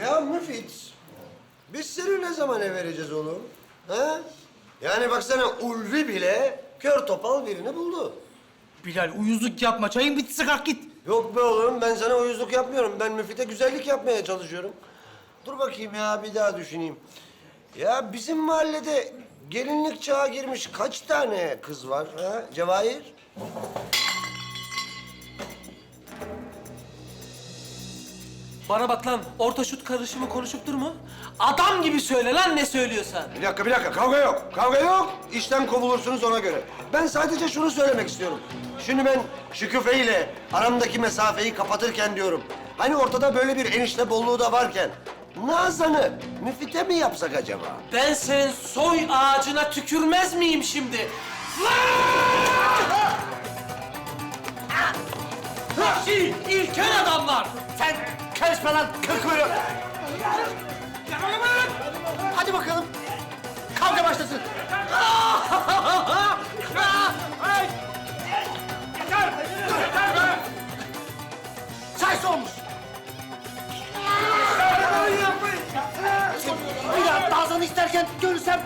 Ya Müfit, biz seni ne zaman vereceğiz oğlum? Ha? Yani baksana Ulvi bile kör topal birini buldu. Bilal uyuzluk yapma. Çayın bitse kalk git. Yok be oğlum, ben sana uyuzluk yapmıyorum. Ben Müfit'e güzellik yapmaya çalışıyorum. Dur bakayım ya, bir daha düşüneyim. Ya bizim mahallede gelinlik çağa girmiş kaç tane kız var ha? Cevahir? Bana bak lan, orta şut karışımı konuşup durma. Adam gibi söyle lan ne söylüyorsan. Bir dakika, bir dakika. Kavga yok. Kavga yok. İşten kovulursunuz ona göre. Ben sadece şunu söylemek istiyorum. Şimdi ben Şüküfe ile aramdaki mesafeyi kapatırken diyorum. Hani ortada böyle bir enişte bolluğu da varken... Nazan'ı Müfit'e mi yapsak acaba? Ben senin soy ağacına tükürmez miyim şimdi? Vahşi, ilkel adamlar! Sen karışma lan kıl kuyruğu. Hadi bakalım. Kavga başlasın. Çay soğumuş. Bir daha Nazan'ı isterken görürsem...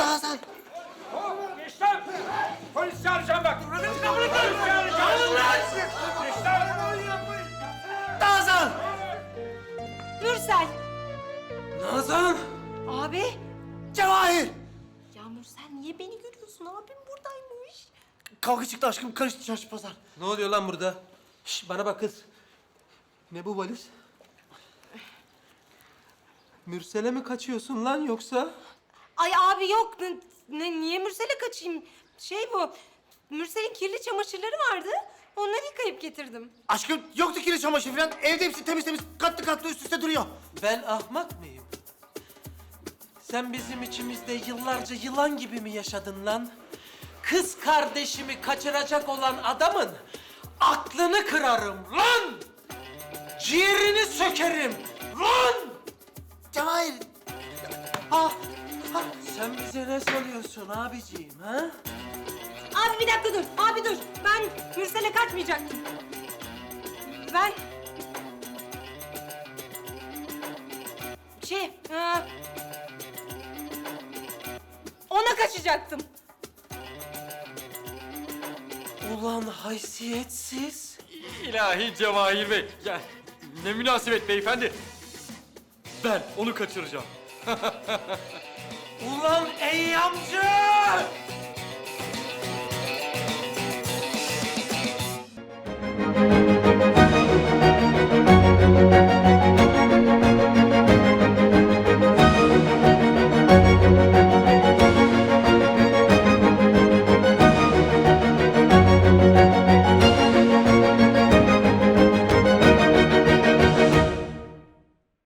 Nazan. Gençler! Polis çağıracağım Nazan! Abi. Cevahir. Ya Mürsel niye beni görüyorsun? Abim buradaymış. Kavga çıktı aşkım. Karıştı çarşı pazar. Ne oluyor lan burada? Şş, bana bak kız. Ne bu valiz? Mürsel'e mi kaçıyorsun lan yoksa? Ay abi yok. Ne, ne- niye Mürsel'e kaçayım? Şey bu. Mürsel'in kirli çamaşırları vardı. Onları yıkayıp getirdim. Aşkım yoktu kirli çamaşır falan. Evde hepsi temiz temiz katlı katlı üst üste duruyor. Ben ahmak mıyım? Sen bizim içimizde yıllarca yılan gibi mi yaşadın lan? Kız kardeşimi kaçıracak olan adamın aklını kırarım lan! Ciğerini sökerim lan! Cevahir. Ah, ah. Sen bize ne soruyorsun abiciğim ha? Abi bir dakika dur. Abi dur. Ben Mürsel'e kaçmayacaktım. Ben... Şey... e, Ona kaçacaktım. Ulan haysiyetsiz. İlahi Cevahir Bey. Ya ne münasebet beyefendi. Ben onu kaçıracağım. Ulan eyyamcı!